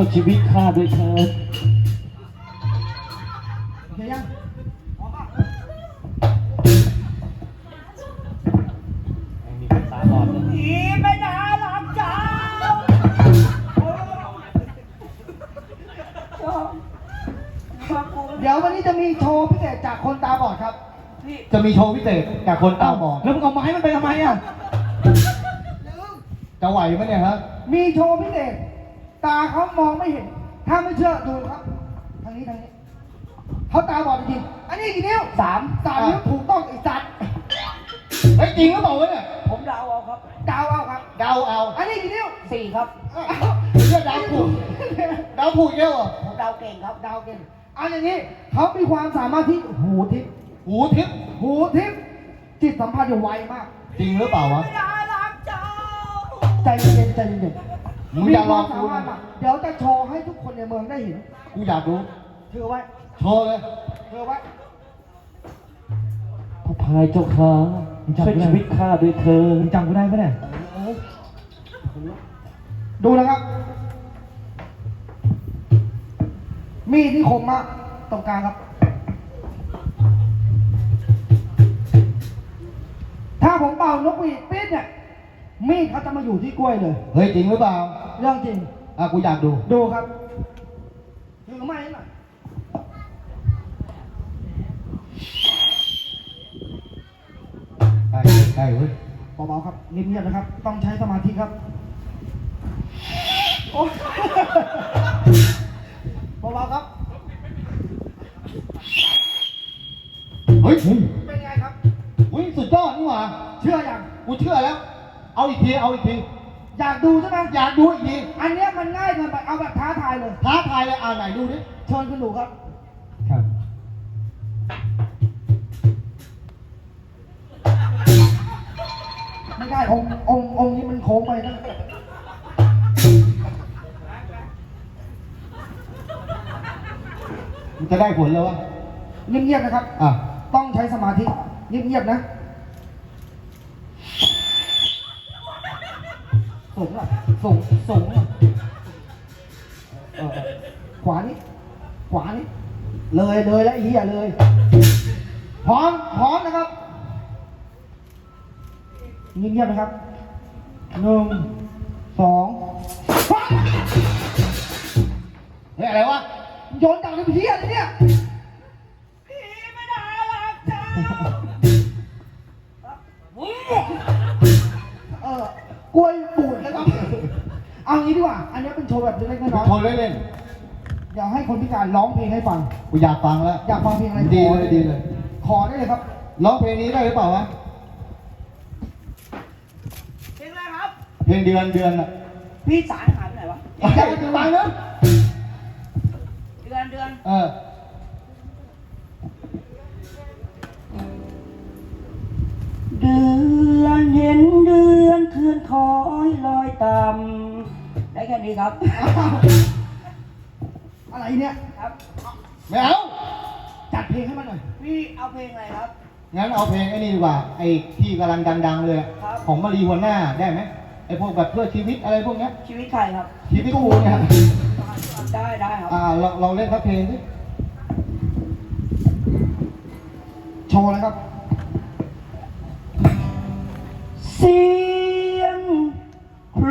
ช่วยชีวิตข้าด้วยเถิดเดี๋ยวยังพร้อมป่ะมีคนตาบอดเลยผีไม่น่ารักจ้าเดี๋ยววันนี้จะมีโชว์พิเศษจากคนตาบอดครับพี่จะมีโชว์พิเศษจากคนตาบอดแล้วมึงเอาไม้มันไปทำไมอะ จะไหวไหมเนี่ยฮะมีโชว์พิเศษ ตาเขามองไม่เห็น ถ้าไม่เชื่อดูครับ ทางนี้ทางนี้เขาตาบอดจริงๆอันนี้กี่นิ้วสามสามนิ้วถูกต้องไอ้สัตว์เฮ้ยจริงหรือเปล่าวะเนี่ยผมเดาเอาครับดาวเอาครับ เดาเอาอันนี้กี่นิ้วสี่ครับ เอ้าเชื่อเดาผูกเดาผูกเยอะเหรอผมเดาเก่งครับดาวเก่งเอาอย่างนี้เขามีความสามารถที่หูทิพย์หูทิพย์หูทิพย์จิตสัมผัสอยู่ไวมาก จริงหรือเปล่าวะ ไม่น่ารักจ้า ใจเย็นใจเย็น มึงมีอย่าคลอวางมสากูมารถมากเดี๋ยวจะโชว์ให้ทุกคนในเมืองได้เห็นกูอยากรู้ถือไว้โชว์เลยถือไว้พระพายเจ้าข้าช่วยชีวิตข้าด้วยเถิดจำกูได้ปะเนี่ยดูนะครับ มีดที่คมมากตรงกลางครับ ถ้าผมเป่านกหวีดปิดเนี่ย มีดเขาจะมาอยู่ที่กล้วยเลย เฮ้ยจริงหรือเปล่า เรื่องจริง อะกูอยากดู ดูครับ ถือไม้หน่อยใกล้ใกล้เว้ยเบาๆครับเงียบๆนะครับ ต้องใช้สมาธิครับโอ๊ยเบาๆครับ เฮ้ยเป็นไงครับ อุ้ยสุดยอดนี่หว่าเชื่ออย่างกูเชื่อแล้ว เอาอีกทีเอาอีกทีอยากดูใช่ไหมอยากดูอีกทีอันเนี้ยมันง่ายเกินไปเอาแบบท้าทายเลยท้าทายเลยอ่าไหนดูดิเชิญคุณหนูครับ ครับไม่ได้องค์องค์องค์นี้มันโค้งไปนะมันจะได้ผลแล้ววะเงียบๆนะครับ อะ ต้องใช้สมาธิเงียบๆนะ สูงอะสูงสูงอะเออขวานี้ขวานี้เลยเลยแล้วไอ้เหี้ยเลย พร้อมพร้อมนะครับเงียบๆนะครับหนึ่งสองเฮ้ยอะไรวะโยนจากในเพี้ยเลยเนี่ย โชว์แบบเล็กๆน้อยโชว์เล่นๆอยากให้คนพิการร้องเพลงให้ฟังๆกูอยากฟังแล้ว อยากฟังเพลงอะไรดีขอเลยดีเลย ขอได้เลยครับ ร้องเพลงนี้ได้หรือเปล่าวะ เพลงอะไรครับ เพลงเดือนเดือนอะพี่สายหายไปไหนวะอยากจะฟังนะเดือนเดือน เออำได้แค่นี้ครับ อะไรเนี่ย ครับ ไม่เอา จัดเพลงให้มันหน่อย พี่เอาเพลงอะไรครับ งั้นเอาเพลงไอ้นี่ดีกว่า ไอ้ที่กำลังดังๆเลยอะครับ ของมารีหัวหน้าได้ไหมไอ้พวกแบบเพื่อชีวิตอะไรพวกเนี้ย ชีวิตใครครับ ชีวิตกูเนี่ย ได้ได้ครับ อ่าลองลองเล่นสักเพลงสิโชว์เลยครับ เสียงคร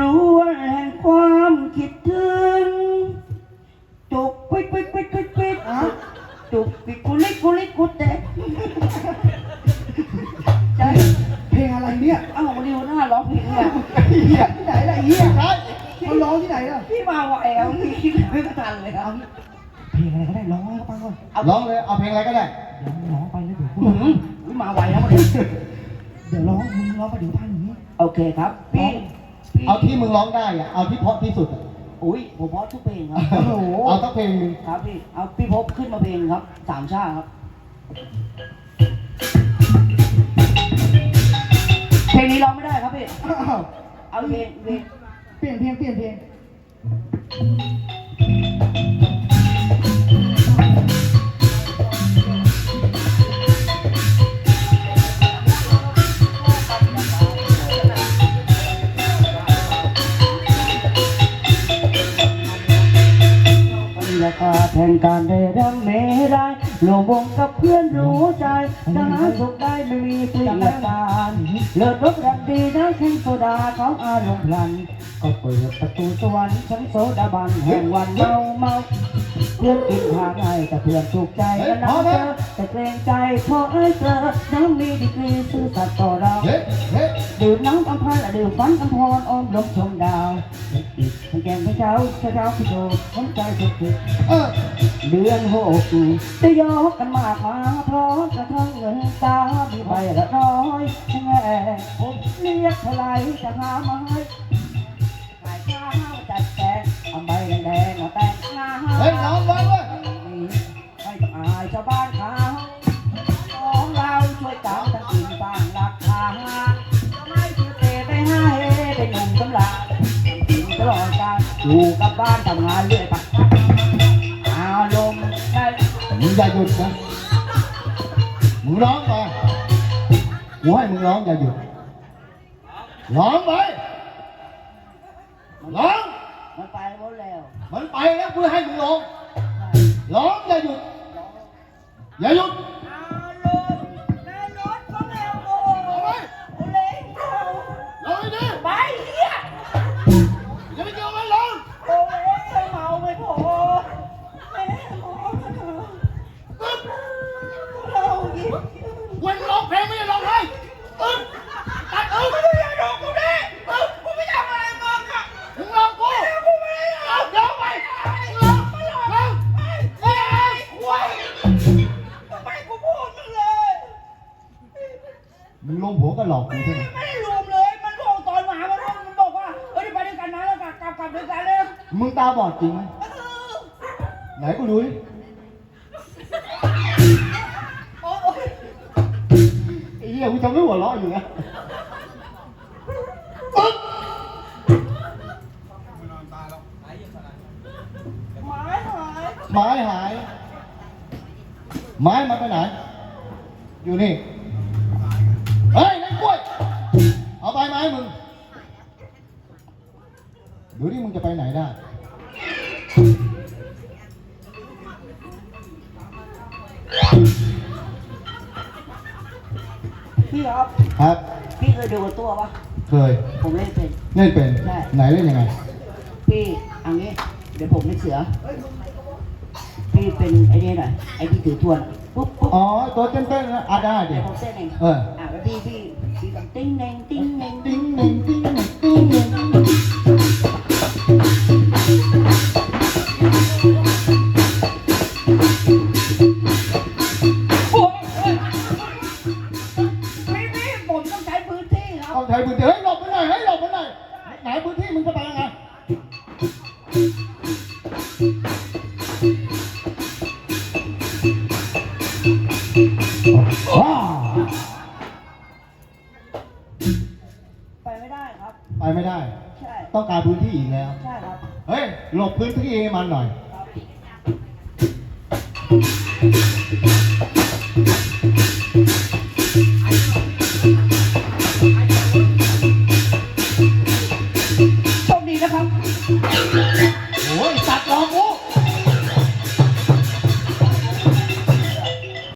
ปิกุลิกกุลิกกุเตใจเพลงอะไรเนี่ยเอ้าวันนี้หัวหน้าร้องเพลงเนี่ยเหี้ยที่ไหนล่ะไอ้เหี้ยใช่มันร้องที่ไหนล่ะพี่มาไหวอะพี่คิดไม่ทันเลยครับเพลงอะไรก็ได้ร้องให้เขาฟังก่อนเอาร้องเลยเอาเพลงอะไรก็ได้เดี๋ยวมึงร้องไปแล้วเดี๋ยวกูดอหืออุ๊ยมาไหวแล้ววันนี้เดี๋ยวร้องมึงร้องไปเดี๋ยวพันอย่างนี้โอเคครับพี่พี่เอาที่มึงร้องได้อะเอาที่เพราะที่สุดอะอุ้ยผมเพราะทุกเพลงครับโอ้โหเอาสักเพลงหนึงครับพี่เอาพี่พบขึ้นมาเพลงครับสามชาติครับ เพลงนี้ร้องไม่ได้ครับพี่ อ้าวเอาเพลงเพลง เปลี่ยนเพลงเปลี่ยนเพลง คาแทนการได้รังเมได้รวมวงกับเพื่อนรู้ใจทหาสุขได้ไม่มีเปลี่ยนการเลิศรบรักดีนะแข่งโซดาของอารมณ์พลัน ก็เปิดประตูสวรรค์ชั้นโซดาบันแห่งวันเมาเมา เพื่อนกินทางไงแต่เพื่อนถูกใจกันนะเจอแต่เกรงใจพอไอ้เจอน้องมีดีกรีซื่อสัตย์ต่อเราเฮ้ยเฮ้ยดื่มน้ำอัมพันธ์และดื่มฟันอัมพรอมลมชมดาวอีกทั้งแกงทั้งเช้าเช้าเช้าพี่โตหัวใจสุดสุดเออเดือนหกจะยกกันมากมาพร้อมกระทั่งเงินตามีใบละน้อยแม่ผมเรียกเท่าไรจะหาไม้ขายข้าวจัดแจงเอาใบแดงๆมาแต่งหน้า เฮ้ยน้องไว้เว้ยไม่ต้องอายชาวบ้านเขาของเราช่วยกันทั้งกินสร้างราคาไม่คือเตะไปให้เป็นหนุ่มสำราญกินตลอดการอยู่กับบ้านทำงานเรื่อยไปอารมณ์ได้มึงอย่าหยุดนะมึงร้องไปกูให้มึงร้องอย่าหยุดร้องไป ร้องมันไปหมดแล้วมันไปแล้วกูให้มึงร้องร้องอย่าหยุดอย่าหยุด ก็หลอกกูใช่ไหมไม่ได้รวมเลย มันบอกตอนหมามันบอกมันบอกว่าเฮ้ยไปด้วยกันนะแล้วกลับกลับกลับด้วยกันเลยมึงตาบอดจริงไหมไหนกูดูดิโอ้ยไอ้เหี้ยกูจะไม่หัวเราะอยู่นะอึ๊บหมาหายไม้หาย ไม้มันไปไหน อยู่นี่ ดูนี่มึงจะไปไหนได้ พี่ครับ ครับ พี่เคยดูกับตัวปะเคย ผมเล่นเป็น เล่นเป็น ใช่ ไหนเล่นยังไง พี่เอันนี้ เดี๋ยวผมเป็นเสือ พี่เป็นไอ้นี่หน่อย ไอ้ที่ถือทวนปุ๊บปุ๊บอ๋อ ตัวเต้นๆนะอะได้ดิเดี๋ยวผมเต้นเองเออ อะแล้วพี่พี่พี่กับติ้งเน่งติ้งเน่งติ้ง ที่อีกแล้ว ใช่ครับ เฮ้ย หลบพื้นที่ให้มันหน่อยครับ